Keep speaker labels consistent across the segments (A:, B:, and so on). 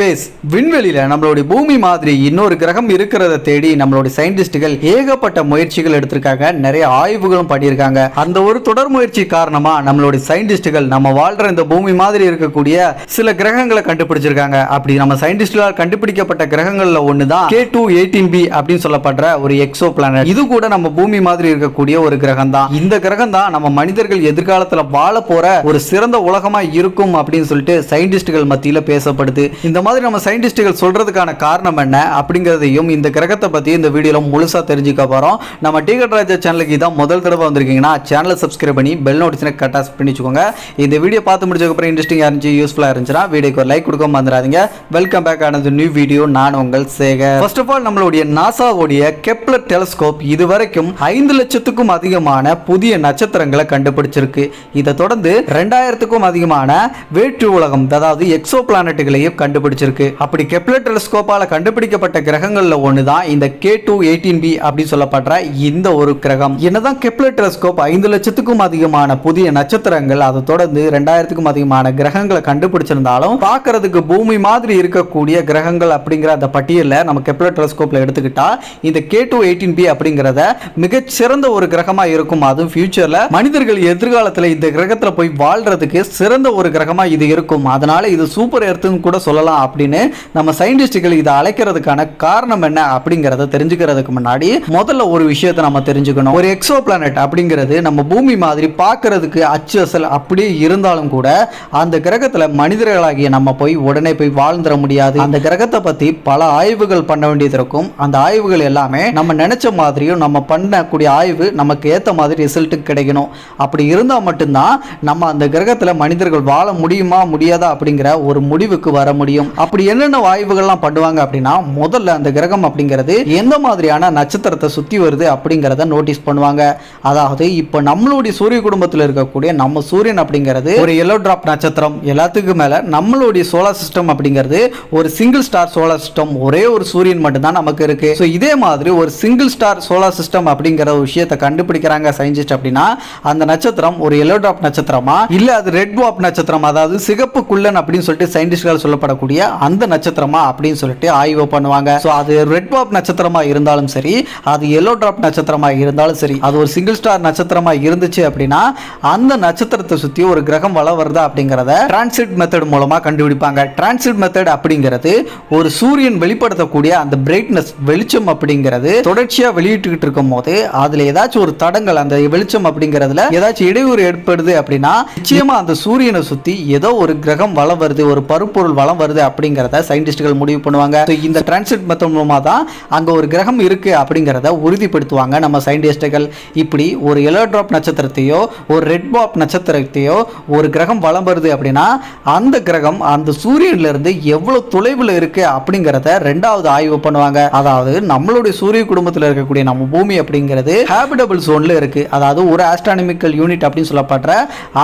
A: Space விண்வெளியில நம்மளுடைய பூமி மாதிரி இன்னொரு கிரகம் இருக்கிறத தேடி நம்மளுடைய சயின்டிஸ்டுகள் ஏகப்பட்ட முயற்சிகள் எடுத்திருக்காங்க. நிறைய ஆய்வுகளும் பண்ணியிருக்காங்க. அந்த ஒரு தொடர் முயற்சி காரணமா நம்மளுடைய சயின்டிஸ்டுகள் நம்ம வாழ்ற இந்த பூமி மாதிரி இருக்கக்கூடிய சில கிரகங்களை கண்டுபிடிச்சிருக்காங்க. அப்படி நம்ம சயின்டிஸ்டுகளால் கண்டுபிடிக்கப்பட்ட கிரகங்கள்ல ஒன்று தான் கே டூ எயிட்டீன் பி அப்படின்னு சொல்லப்படுற ஒரு எக்ஸோ பிளானட் இது கூட நம்ம பூமி மாதிரி இருக்கக்கூடிய ஒரு கிரகம் தான் இந்த கிரகம் தான் நம்ம மனிதர்கள் எதிர்காலத்துல வாழ போற ஒரு சிறந்த உலகமா இருக்கும் அப்படின்னு சொல்லிட்டு சயின்டிஸ்டுகள் மத்தியில பேசப்படுது. இந்த மாதிரி நம்ம சயின்டிஸ்டுகள் சொல்கிறதுக்கான காரணம் என்ன அப்படிங்கிறதையும் இந்த கிரகத்தை பற்றி இந்த வீடியோவில் முழுசாக தெரிஞ்சுக்க போகிறோம் நம்ம டிகட் ராஜா சேனலுக்கு இதான் முதல் தடவை வந்திருக்கீங்கன்னா சேனலை சப்ஸ்கிரைப் பண்ணி பெல் நோட்டிஸ்னை கட்டாஸ் பண்ணி வச்சுக்கோங்க. இந்த வீடியோ பார்த்து முடிச்சதுக்கப்புறம் இன்ட்ரெஸ்டிங்காக இருந்துச்சு யூஸ்ஃபுல்லாக இருந்துச்சுன்னா வீடியோக்கு ஒரு லைக் கொடுக்க மறந்துடாதீங்க. வெல்கம் பேக் ஆனது நியூ வீடியோ நான் உங்கள் சேகர். ஃபர்ஸ்ட் ஆஃப் ஆல் நம்மளுடைய நாசாவுடைய கெப்லர் டெலஸ்கோப் இதுவரைக்கும் ஐந்து லட்சத்துக்கும் அதிகமான புதிய நட்சத்திரங்களை கண்டுபிடிச்சிருக்கு. இதை தொடர்ந்து ரெண்டாயிரத்துக்கும் அதிகமான வேற்று உலகம் அதாவது எக்ஸோ பிளானட்டுகளையும் கண்டுபிடிச்சிருக்கு அப்படி கெப்லர் டெலஸ்கோப்பால கண்டுபிடிக்கப்பட்ட கிரகங்கள்ல ஒன்று தான் இந்த கே டூ எயிட்டீன் பி அப்படின்னு சொல்லப்படுற இந்த ஒரு கிரகம். என்னதான் கெப்லர் டெலஸ்கோப் ஐந்து லட்சத்துக்கும் அதிகமான புதிய நட்சத்திரங்கள் அதை தொடர்ந்து ரெண்டாயிரத்துக்கும் அதிகமான கிரகங்களை கண்டுபிடிச்சிருந்தாலும் பார்க்கறதுக்கு பூமி மாதிரி இருக்கக்கூடிய கிரகங்கள் அப்படிங்கிற அந்த பட்டியலில் நம்ம கெப்லர் டெலஸ்கோப்ல எடுத்துக்கிட்டா இந்த கே டூ எயிட்டீன் பி அப்படிங்கிறத மிகச்சிறந்த ஒரு கிரகமா இருக்கும். அதுவும் ஃபியூச்சர்ல மனிதர்கள் எதிர்காலத்தில் இந்த கிரகத்தில் போய் வாழ்றதுக்கு சிறந்த ஒரு கிரகமாக இது இருக்கும். அதனால இது சூப்பர் எர்த்துன்னு கூட சொல்லலாம். அப்படின்னு நம்ம சயின்டிஸ்டுகள் இதை அழைக்கிறதுக்கான காரணம் என்ன அப்படிங்கிறத தெரிஞ்சுக்கிறதுக்கு முன்னாடி முதல்ல ஒரு விஷயத்தை நம்ம தெரிஞ்சுக்கணும். ஒரு எக்ஸோ பிளானட் அப்படிங்கிறது நம்ம பூமி மாதிரி பார்க்கறதுக்கு அச்சு அசல் அப்படியே இருந்தாலும் கூட அந்த கிரகத்தில் மனிதர்களாகிய நம்ம போய் உடனே போய் வாழ்ந்துட முடியாது. அந்த கிரகத்தை பற்றி பல ஆய்வுகள் பண்ண வேண்டியது இருக்கும். அந்த ஆய்வுகள் எல்லாமே நம்ம நினைச்ச மாதிரியும் நம்ம பண்ணக்கூடிய ஆய்வு நமக்கு ஏற்ற மாதிரி ரிசல்ட்டு கிடைக்கணும். அப்படி இருந்தால் மட்டும்தான் நம்ம அந்த கிரகத்தில் மனிதர்கள் வாழ முடியுமா முடியாதா அப்படிங்கிற ஒரு முடிவுக்கு வர முடியும். அப்படி என்னென்ன ஆய்வுகள்லாம் பண்ணுவாங்க அப்படின்னா முதல்ல அந்த கிரகம் அப்படிங்கிறது எந்த மாதிரியான நட்சத்திரத்தை சுற்றி வருது அப்படிங்கிறத நோட்டீஸ் பண்ணுவாங்க. அதாவது இப்போ நம்மளுடைய சூரிய குடும்பத்தில் இருக்கக்கூடிய நம்ம சூரியன் அப்படிங்கிறது ஒரு எல்லோ டிராப் நட்சத்திரம். எல்லாத்துக்கும் மேலே நம்மளுடைய சோலார் சிஸ்டம் அப்படிங்கிறது ஒரு சிங்கிள் ஸ்டார் சோலார் சிஸ்டம் ஒரே ஒரு சூரியன் மட்டும்தான் நமக்கு இருக்கு. ஸோ இதே மாதிரி ஒரு சிங்கிள் ஸ்டார் சோலார் சிஸ்டம் அப்படிங்கிற ஒரு விஷயத்தை கண்டுபிடிக்கிறாங்க சயின்டிஸ்ட் அப்படின்னா அந்த நட்சத்திரம் ஒரு எல்லோ டிராப் நட்சத்திரமா? இல்ல அது ரெட் டுவாப் நட்சத்திரம். அதாவது சிகப்பு குள்ளன் அப்படின்னு சொல்லிட்டு சயின்டிஸ்ட்கள் சொல்லப்படக்கூடிய அந்த நட்சத்திரமா அப்படின்னு சொல்லிட்டு ஆய்வு பண்ணுவாங்க. ஸோ அது ரெட் டுவாப் நட்சத்திரமா இருந்தாலும் சரி அது எல்லோ டிராப் நட்சத்திரமா இருந்தாலும் சரி அது ஒரு சிங்கிள் ஸ்டார் நட்சத்திரமா இருந்துச்சு அப்படின்னா அந்த நட்சத்திரத்தை சுற்றி ஒரு கிரகம் வள வருதா அப்படிங்கிறத டிரான்சிட் மெத்தட் மூலமா கண்டுபிடிப்பாங்க. டிரான்சிட் மெத்தட் அப்படிங்கிறது ஒரு சூரியன் வெளிப்படுத்தக்கூடிய அந்த பிரைட்னஸ் வெளிச்சம் அப்படிங்கிறது தொடர்ச்சியா வெளியிட்டுக்கிட்டு இருக்கும் போது அதில் ஏதாச்சும் ஒரு தடங்கள் அந்த வெளிச்சம் அப்படிங்கிறதுல ஏதாச்சும் இடையூறு ஏற்படுது அப்படின்னா நிச்சயமா அந்த சூரியனை சுற்றி ஏதோ ஒரு கிரகம் வளம் வருது ஒரு பருப்பொருள் வளம் வருது அப்படிங்கிறத சயின்டிஸ்டுகள் முடிவு பண்ணுவாங்க. இந்த டிரான்சிட் மெத்தட் மூலமாக தான் அங்கே ஒரு கிரகம் இருக்குது அப்படிங்கிறத உறுதிப்படுத்துவாங்க நம்ம சயின்டிஸ்டுகள் இப்படி ஒரு எலோட்ராப் நட்சத்திரத்தையோ ஒரு ரெட் பாப் நட்சத்திரத்தையோ ஒரு கிரகம் வளம் வருது அப்படின்னா அந்த கிரகம் அந்த சூரியன்ல இருந்து தொலைவில் இருக்குது அப்படிங்கிறத ரெண்டாவது ஆய்வு பண்ணுவாங்க. அதாவது நம்மளுடைய சூரிய குடும்பத்தில் இருக்கக்கூடிய நம்ம பூமி அப்படிங்கிறது ஹேபிடபிள் ஜோன்ல இருக்குது அதாவது ஒரு ஆஸ்ட்ரானமிக்கல் யூனிட் அப்படின்னு சொல்லப்படுற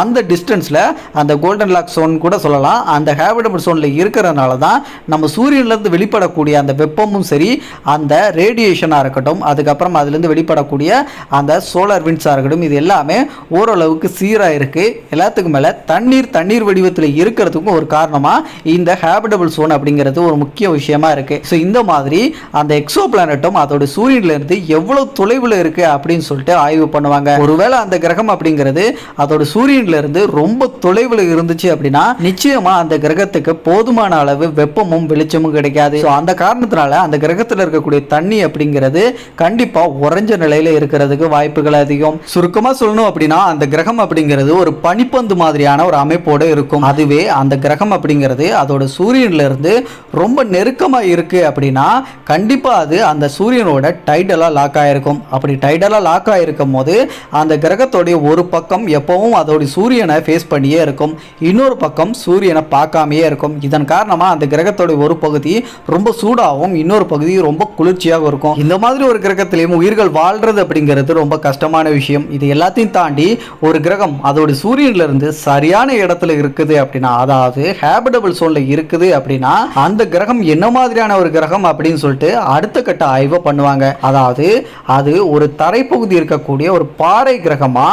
A: அந்த டிஸ்டன்ஸில் அந்த கோல்டன் லாக் ஜோன் கூட சொல்லலாம். அந்த ஹேபிடபிள் இருக்கிற இருக்கிறதுனால தான் நம்ம சூரியன்ல இருந்து வெளிப்படக்கூடிய அந்த வெப்பமும் சரி அந்த ரேடியேஷனாக இருக்கட்டும் அதுக்கப்புறம் அதுலேருந்து வெளிப்படக்கூடிய அந்த சோலார் விண்ட்ஸாக இருக்கட்டும் இது எல்லாமே ஓரளவுக்கு சீராக இருக்குது எல்லாத்துக்கும் மேலே தண்ணீர் தண்ணீர் வடிவத்தில் இருக்கிறதுக்கும் ஒரு காரணமாக இந்த ஹேபிடபிள் சோன் அப்படிங்கிறது ஒரு முக்கிய விஷயமா இருக்குது ஸோ இந்த மாதிரி அந்த எக்ஸோ பிளானட்டும் அதோட சூரியன்லேருந்து எவ்வளோ தொலைவில் இருக்குது அப்படின்னு சொல்லிட்டு ஆய்வு பண்ணுவாங்க. ஒருவேளை அந்த கிரகம் அப்படிங்கிறது அதோட சூரியன்லேருந்து ரொம்ப தொலைவில் இருந்துச்சு அப்படின்னா நிச்சயமாக அந்த கிரகத்துக்கு போதுமான அளவு வெப்பமும் வெளிச்சமும் கிடைக்காது. ஸோ அந்த காரணத்தினால அந்த கிரகத்தில் இருக்கக்கூடிய தண்ணி அப்படிங்கிறது கண்டிப்பாக உறைஞ்ச நிலையில் இருக்கிறதுக்கு வாய்ப்புகள் அதிகம். சுருக்கமாக சொல்லணும் அப்படின்னா அந்த கிரகம் அப்படிங்கிறது ஒரு பனிப்பந்து மாதிரியான ஒரு அமைப்போடு இருக்கும். அதுவே அந்த கிரகம் அப்படிங்கிறது அதோட சூரியன்லேருந்து ரொம்ப நெருக்கமாக இருக்கு அப்படின்னா கண்டிப்பாக அது அந்த சூரியனோட டைடலாக லாக் ஆகிருக்கும் அப்படி டைடலாக லாக் ஆகிருக்கும் போது அந்த கிரகத்தோடைய ஒரு பக்கம் எப்பவும் அதோடைய சூரியனை ஃபேஸ் பண்ணியே இருக்கும். இன்னொரு பக்கம் சூரியனை பார்க்காமையே இருக்கும். இதன் காரணம் காரணமாக அந்த கிரகத்தோட ஒரு பகுதி ரொம்ப சூடாகவும் இன்னொரு பகுதி ரொம்ப குளிர்ச்சியாகவும் இருக்கும். இந்த மாதிரி ஒரு கிரகத்திலையும் உயிர்கள் வாழ்றது அப்படிங்கிறது ரொம்ப கஷ்டமான விஷயம். இது எல்லாத்தையும் தாண்டி ஒரு கிரகம் அதோட சூரியன்ல இருந்து சரியான இடத்துல இருக்குது அப்படின்னா அதாவது ஹேபிடபிள் சோன்ல இருக்குது அப்படின்னா அந்த கிரகம் என்ன மாதிரியான ஒரு கிரகம் அப்படின்னு சொல்லிட்டு அடுத்த கட்ட ஆய்வை பண்ணுவாங்க. அதாவது அது ஒரு தரைப்பகுதி இருக்கக்கூடிய ஒரு பாறை கிரகமா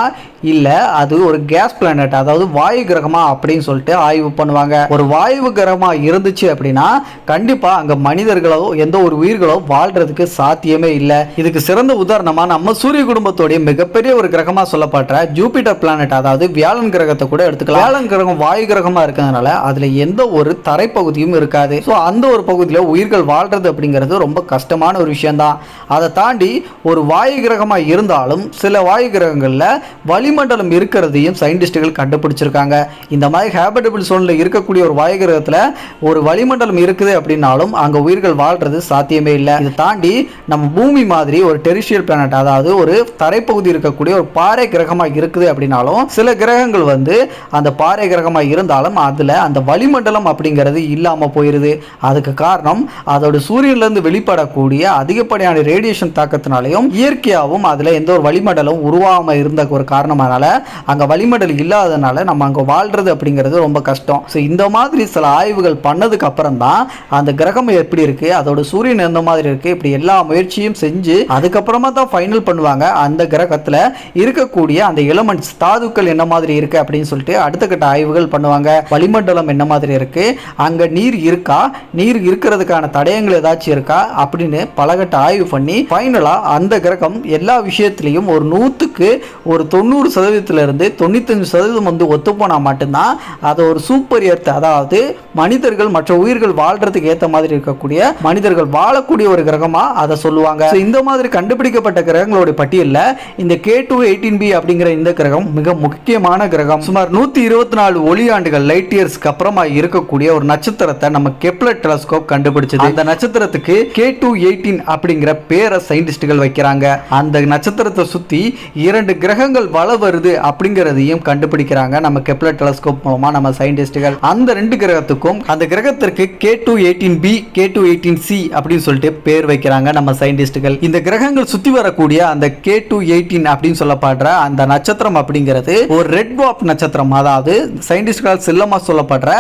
A: இல்ல அது ஒரு கேஸ் பிளானட் அதாவது வாயு கிரகமா அப்படின்னு சொல்லிட்டு ஆய்வு பண்ணுவாங்க. ஒரு வாயு கிரகமா இருந்துச்சு அப்படின்னா கண்டிப்பா அங்க மனிதர்களோ எந்த ஒரு உயிர்களோ வாழ்றதுக்கு சாத்தியமே இல்லை. இதுக்கு சிறந்த உதாரணமா நம்ம சூரிய குடும்பத்தோடைய மிகப்பெரிய ஒரு கிரகமா சொல்லப்படுற ஜூபிட்டர் பிளானட் அதாவது வியாழன் கிரகத்தை கூட எடுத்துக்கலாம். வியாழன் கிரகம் வாயு கிரகமா இருக்கிறதுனால அதுல எந்த ஒரு தரைப்பகுதியும் இருக்காது. ஸோ அந்த ஒரு பகுதியில் உயிர்கள் வாழ்றது அப்படிங்கிறது ரொம்ப கஷ்டமான ஒரு விஷயம்தான். அதை தாண்டி ஒரு வாயு கிரகமா இருந்தாலும் சில வாயு கிரகங்களில் வளிமண்டலம் இருக்கிறதையும் சயின்டிஸ்டுகள் கண்டுபிடிச்சிருக்காங்க. இந்த மாதிரி ஹேபிட்டபிள் சோனில் இருக்கக்கூடிய ஒரு வாயு கிரகத்தில் ஒரு வளிமண்டலம் இருக்குது அப்படின்னாலும் அங்கே உயிர்கள் வாழ்றது சாத்தியமே இல்லை. இதை தாண்டி நம்ம பூமி மாதிரி ஒரு டெரிஷியல் பிளானட் அதாவது ஒரு தரைப்பகுதி இருக்கக்கூடிய ஒரு பாறை கிரகமாக இருக்குது அப்படின்னாலும் சில கிரகங்கள் வந்து அந்த பாறை கிரகமாக இருந்தாலும் அதில் அந்த வளிமண்டலம் அப்படிங்கிறது இல்லாமல் போயிடுது அதுக்கு காரணம் அதோட சூரியன்லேருந்து வெளிப்படக்கூடிய அதிகப்படியான ரேடியேஷன் தாக்கத்தினாலையும் இயற்கையாகவும் அதில் எந்த ஒரு வளிமண்டலம் உருவாகாமல் இருந்த ஒரு காரணமானால அங்கே வளிமண்டலம் இல்லாதனால நம்ம அங்கே வாழ்றது அப்படிங்கிறது ரொம்ப கஷ்டம். ஸோ இந்த மாதிரி சில ஆய்வுகள் பண்ணதுக்கு அப்புறம் தான் அந்த கிரகம் எப்படி இருக்கு அதோட சூரியன் எந்த மாதிரி இருக்கு இப்படி எல்லா முயற்சியும் செஞ்சு அதுக்கப்புறமா தான் ஃபைனல் பண்ணுவாங்க. அந்த கிரகத்தில் இருக்கக்கூடிய அந்த எலமெண்ட்ஸ் தாதுக்கள் என்ன மாதிரி இருக்கு அப்படின்னு சொல்லிட்டு அடுத்த கட்ட ஆய்வுகள் பண்ணுவாங்க. வளிமண்டலம் என்ன மாதிரி இருக்கு அங்க நீர் இருக்கா நீர் இருக்கிறதுக்கான தடயங்கள் ஏதாச்சும் இருக்கா அப்படின்னு பலகட்ட ஆய்வு பண்ணி ஃபைனலாக அந்த கிரகம் எல்லா விஷயத்திலையும் ஒரு நூற்றுக்கு ஒரு தொண்ணூறு சதவீதத்திலிருந்து தொண்ணூத்தஞ்சு சதவீதம் வந்து ஒத்துப்போனால் மட்டும்தான் அதை ஒரு சூப்பர் எர்த் அதாவது மனிதர்கள் மனிதர்கள் மற்ற உயிர்கள் வாழ்றதுக்கு ஏற்ற மாதிரி இருக்கக்கூடிய மனிதர்கள் வாழக்கூடிய ஒரு கிரகமா அதை சொல்லுவாங்க. இந்த மாதிரி கண்டுபிடிக்கப்பட்ட கிரகங்களுடைய பட்டியலில் இந்த கே டூ எயிட்டீன் பி அப்படிங்கிற இந்த கிரகம் மிக முக்கியமான கிரகம். சுமார் நூத்தி இருபத்தி நாலு ஒளியாண்டுகள் லைட் இயர்ஸ்க்கு அப்புறமா இருக்கக்கூடிய ஒரு நட்சத்திரத்தை நம்ம கெப்லர் டெலஸ்கோப் கண்டுபிடிச்சது. அந்த நட்சத்திரத்துக்கு கே டூ எயிட்டீன் அப்படிங்கிற பேரை சயின்டிஸ்டுகள் வைக்கிறாங்க. அந்த நட்சத்திரத்தை சுத்தி இரண்டு கிரகங்கள் வள வருது அப்படிங்கிறதையும் கண்டுபிடிக்கிறாங்க நம்ம கெப்லர் டெலஸ்கோப் மூலமா நம்ம சயின்டிஸ்டுகள் அந்த ரெண்டு கிரகத்துக்கும் அந்த கிரகத்திற்கு K two eighteen B K two eighteen C அப்படின்னு சொல்லிட்டு பேர் வைக்கிறாங்க நம்ம சயின்டிஸ்டுகள் இந்த கிரகங்கள் சுத்தி வரக்கூடிய அந்த கே டூ எயிட்டீன் அப்படின்னு சொல்லப்படுற அந்த நட்சத்திரம் அப்படிங்கிறது ஒரு ரெட் வாப் நட்சத்திரம். அதாவது சயின்டிஸ்டுகளால் செல்லமா சொல்லப்படுற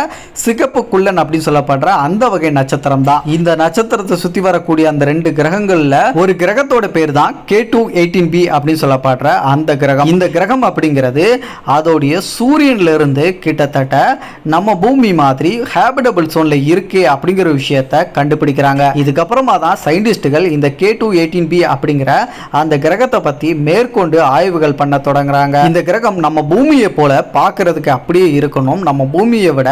A: சிகப்பு குள்ளன் அப்படின்னு சொல்லப்படுற அந்த வகை நட்சத்திரம் தான். இந்த நட்சத்திரத்தை சுத்தி வரக்கூடிய அந்த ரெண்டு கிரகங்கள்ல ஒரு கிரகத்தோட பேர் தான் கே டூ எயிட்டீன் பி அப்படின்னு சொல்லப்படுற அந்த கிரகம். இந்த கிரகம் அப்படிங்கிறது அதோடைய சூரியன்ல இருந்து கிட்டத்தட்ட நம்ம பூமி மாதிரி ஹேபிடபிள் சோன்ல இருக்கு அப்படிங்கிற விஷயத்த கண்டுபிடிக்கிறாங்க. இதுக்கப்புறமா தான் சயின்டிஸ்டுகள் இந்த கே டூ எயிட்டீன் பி அப்படிங்கிற அந்த கிரகத்தை பத்தி மேற்கொண்டு ஆய்வுகள் பண்ண தொடங்குறாங்க. இந்த கிரகம் நம்ம பூமியை போல பார்க்கிறதுக்கு அப்படியே இருக்கணும். நம்ம பூமியை விட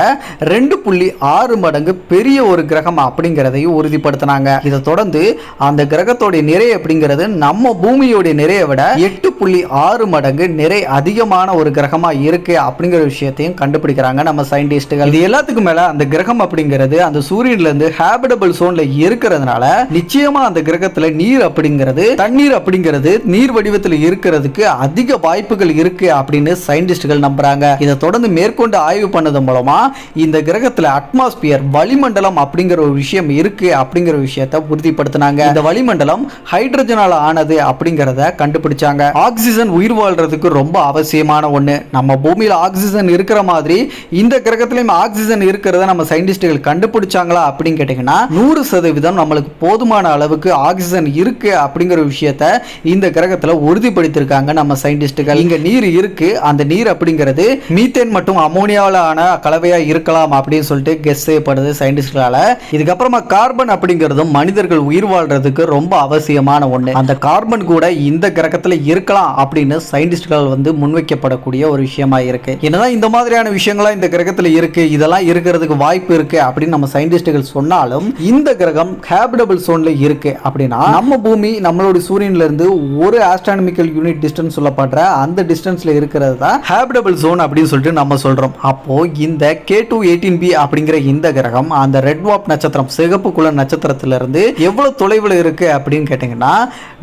A: ரெண்டு புள்ளி ஆறு மடங்கு பெரிய ஒரு கிரகம் அப்படிங்கிறதையும் உறுதிப்படுத்தினாங்க. இதை தொடர்ந்து அந்த கிரகத்தோடைய நிறை அப்படிங்கிறது நம்ம பூமியோடைய நிறையை விட எட்டு புள்ளி ஆறு மடங்கு நிறை அதிகமான ஒரு கிரகமா இருக்கு அப்படிங்கிற விஷயத்தையும் கண்டுபிடிக்கிறாங்க நம்ம சயின்டிஸ்டுகள் இது எல்லாத்துக்கும் மேல அந்த கிரகம் அப்படிங்கிறது அந்த சூரியன்ல இருந்து ஹேபிடபிள் சோன்ல இருக்கிறதுனால நிச்சயமா அந்த கிரகத்துல நீர் அப்படிங்கிறது தண்ணீர் அப்படிங்கிறது நீர் வடிவத்தில் இருக்கிறதுக்கு அதிக வாய்ப்புகள் இருக்கு அப்படின்னு சயின்டிஸ்டுகள் நம்புறாங்க. இதை தொடர்ந்து மேற்கொண்டு ஆய்வு பண்ணது மூலமா இந்த கிரகத்துல அட்மாஸ்பியர் வளிமண்டலம் அப்படிங்கிற ஒரு விஷயம் இருக்கு அப்படிங்கிற விஷயத்தை உறுதிப்படுத்தினாங்க. இந்த வளிமண்டலம் ஹைட்ரஜனால ஆனது அப்படிங்கிறத கண்டுபிடிச்சாங்க. ஆக்சிஜன் உயிர் வாழ்றதுக்கு ரொம்ப அவசியமான ஒண்ணு. நம்ம பூமியில ஆக்சிஜன் இருக்கிற மாதிரி இந்த கிரகத்திலையும் ஆக்சிஜன் இருக்கிறத நம்ம சயின்டிஸ்டுகள் கண்டுபிடிச்சாங்களா அப்படின்னு கேட்டீங்கன்னா நூறு சதவீதம் நம்மளுக்கு போதுமான அளவுக்கு ஆக்சிஜன் இருக்கு அப்படிங்கிற விஷயத்த இந்த கிரகத்துல உறுதிப்படுத்தியிருக்காங்க நம்ம சயின்டிஸ்டுகள் இங்க நீர் இருக்கு அந்த நீர் அப்படிங்கிறது மீத்தேன் மற்றும் அமோனியாவில் ஆன கலவையா இருக்கலாம் அப்படின்னு சொல்லிட்டு கெஸ் செய்யப்படுது சயின்டிஸ்டுகளால இதுக்கப்புறமா கார்பன் அப்படிங்கிறதும் மனிதர்கள் உயிர் வாழ்றதுக்கு ரொம்ப அவசியமான ஒண்ணு. அந்த கார்பன் கூட இந்த கிரகத்துல இருக்கலாம் அப்படின்னு சயின்டிஸ்டுகள் வந்து முன்வைக்கப்படக்கூடிய ஒரு விஷயமா இருக்கு. என்னதான் இந்த மாதிரியான விஷயங்களாம் இந்த கிரகத்துல இருக்கு இதெல்லாம் இருக்கிறதுக்கு வாய்ப்பு இருக்கு அப்படின்னு நம்ம சயின்டிஸ்டுகள் சொன்னாலும் இந்த கிரகம் ஹேபிடபிள் சோன்ல இருக்கு அப்படின்னா நம்ம பூமி நம்மளோட சூரியன்ல இருந்து ஒரு ஆஸ்ட்ரானமிக்கல் யூனிட் டிஸ்டன்ஸ் சொல்லப்படுற அந்த டிஸ்டன்ஸ்ல இருக்கிறது தான் ஹேபிடபிள் சோன் அப்படின்னு சொல்லிட்டு நம்ம சொல்றோம். அப்போ இந்த கே டூ எயிட்டீன் பி அப்படிங்கிற இந்த கிரகம் அந்த ரெட் வாப் நட்சத்திரம் சிகப்பு குல நட்சத்திரத்துல இருந்து எவ்வளவு தொலைவில் இருக்கு அப்படின்னு கேட்டீங்கன்னா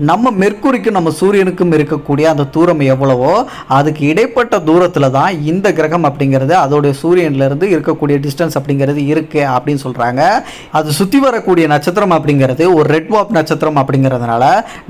A: நம்ம மெர்க்குரிக்கும் நம்ம சூரியனுக்கும் இருக்கக்கூடிய அந்த தூரம் எவ்வளவோ அதுக்கு இடைப்பட்ட தூரத்துல தான் இந்த கிரகம் அப்படிங்கிறது அதோடைய சூரியன்ல இருந்து இருக்கக்கூடிய டிஸ்டன்ஸ் அப்படிங்கிறது இருக்கு அப்படின்னு சொல்றாங்க. அது சுத்தி வரக்கூடிய நட்சத்திரம் அப்படிங்கிறது ஒரு ரெட் வாப் நட்சத்திரம் அப்படிங்கிறதுனால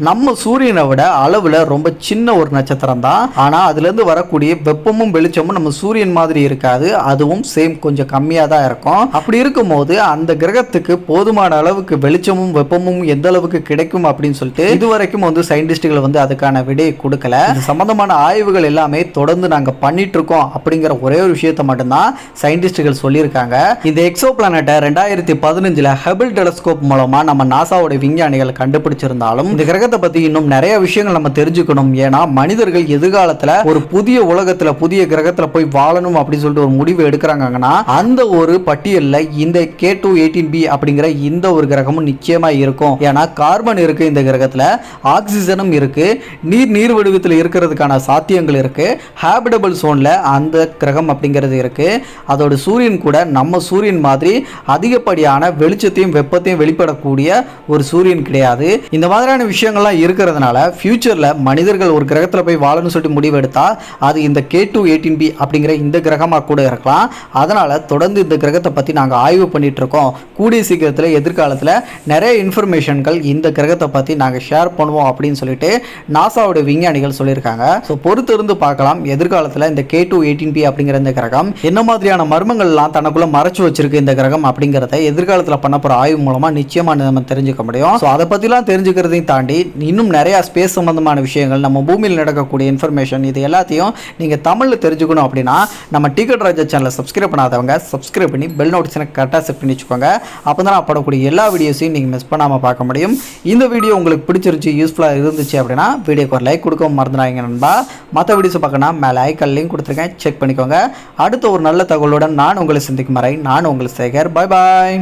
A: நம்ம சூரியனை விட அளவுல ரொம்ப சின்ன ஒரு நட்சத்திரம் தான். ஆனா அதுல இருந்து வரக்கூடிய வெப்பமும் வெளிச்சமும் நம்ம சூரியன் மாதிரி இருக்காது. அதுவும் சேம் கொஞ்சம் கம்மியா தான் இருக்கும். அப்படி இருக்கும்போது அந்த கிரகத்துக்கு போதுமான அளவுக்கு வெளிச்சமும் வெப்பமும் எந்த அளவுக்கு கிடைக்கும் அப்படின்னு சொல்லிட்டு இதுவரைக்கும் வந்து சயின்டிஸ்டுகள் வந்து அதுக்கான விடையை கொடுக்கல. சம்மந்தமான சம்பந்தமான ஆய்வுகள் எல்லாமே தொடர்ந்து நாங்க பண்ணிட்டு இருக்கோம் அப்படிங்கிற ஒரே ஒரு விஷயத்த மட்டும்தான் சயின்டிஸ்டுகள் சொல்லியிருக்காங்க. இந்த இந்த எக்ஸோ பிளானட்டை ரெண்டாயிரத்தி பதினஞ்சில் ஹெபிள் டெலஸ்கோப் மூலமாக நம்ம நாசாவோட விஞ்ஞானிகள் கண்டுபிடிச்சிருந்தாலும் இந்த கிரகத்தை பற்றி இன்னும் நிறைய விஷயங்கள் நம்ம தெரிஞ்சுக்கணும். ஏன்னா மனிதர்கள் எதிர்காலத்தில் ஒரு புதிய உலகத்தில் புதிய கிரகத்தில் போய் வாழணும் அப்படின்னு சொல்லிட்டு ஒரு முடிவு எடுக்கிறாங்கன்னா அந்த ஒரு பட்டியலில் இந்த கே டூ எயிட்டீன் பி அப்படிங்கிற இந்த ஒரு கிரகமும் நிச்சயமாக இருக்கும். ஏன்னா கார்பன் இருக்கு இந்த கிரகத்தில் ஆக்சிஜனும் இருக்கு நீர் நீர் வடிவத்தில் இருக்கிறதுக்கான சாத்தியங்கள் இருக்கு ஹேபிடபிள் சோனில் அந்த கிரகம் அப்படிங்கிறது இருக்கு. அதோட சூரியன் கூட நம்ம சூரியன் சூரியன் மாதிரி அதிகப்படியான வெளிச்சத்தையும் வெப்பத்தையும் வெளிப்படக்கூடிய ஒரு சூரியன் கிடையாது. இந்த மாதிரியான விஷயங்கள்லாம் இருக்கிறதுனால ஃபியூச்சரில் மனிதர்கள் ஒரு கிரகத்தில் போய் வாழணும்னு சொல்லிட்டு முடிவெடுத்தா அது இந்த கே டூ எயிட்டீன் பி அப்படிங்கிற இந்த கிரகமாக கூட இருக்கலாம். அதனால் தொடர்ந்து இந்த கிரகத்தை பற்றி நாங்கள் ஆய்வு பண்ணிட்டு இருக்கோம். கூடிய சீக்கிரத்தில் எதிர்காலத்தில் நிறைய இன்ஃபர்மேஷன்கள் இந்த கிரகத்தை பற்றி நாங்கள் ஷேர் பண்ணுவோம் அப்படின்னு சொல்லிட்டு நாசாவோட விஞ்ஞானிகள் சொல்லியிருக்காங்க. ஸோ பொறுத்திருந்து பார்க்கலாம் எதிர்காலத்தில் இந்த கே டூ எயிட்டீன் பி அப்படிங்கிற இந்த கிரகம் என்ன மாதிரியான மர்மங்கள்லாம் தனக்குள்ளே மறைச்சு வச்சிருக்கு இந்த கிரகம் அப்படிங்கிறத எதிர்காலத்தில் பண்ண போகிற ஆய்வு மூலமாக நிச்சயமாக நம்ம தெரிஞ்சுக்க முடியும். ஸோ அதை பற்றிலாம் தெரிஞ்சுக்கிறதையும் தாண்டி இன்னும் நிறைய ஸ்பேஸ் சம்பந்தமான விஷயங்கள் நம்ம பூமியில் நடக்கக்கூடிய இன்ஃபர்மேஷன் இது எல்லாத்தையும் நீங்கள் தமிழில் தெரிஞ்சுக்கணும் அப்படின்னா நம்ம டிக்கெட் ராஜா சேனலை சப்ஸ்கிரைப் பண்ணாதவங்க சப்ஸ்கிரைப் பண்ணி பெல் நோட்டிஃபிகேஷனை கரெக்டாக செட் பண்ணி வச்சுக்கோங்க. அப்போ தான் நான் போடக்கூடிய எல்லா வீடியோஸையும் நீங்கள் மிஸ் பண்ணாமல் பார்க்க முடியும். இந்த வீடியோ உங்களுக்கு பிடிச்சிருச்சு யூஸ்ஃபுல்லாக இருந்துச்சு அப்படின்னா வீடியோக்கு ஒரு லைக் கொடுக்க மறந்துடாங்க நண்பா. மற்ற வீடியோஸ் பார்க்கணும் மேலே ஐக்கல் லிங்க் கொடுத்துருக்கேன். செக் பண்ணிக்கோங்க. அடுத்த ஒரு நல்ல தகவலுடன் நான் உங்களை சந்திக்கும் வரை நான் நான் உங்கள் சேகர் பாய் பாய்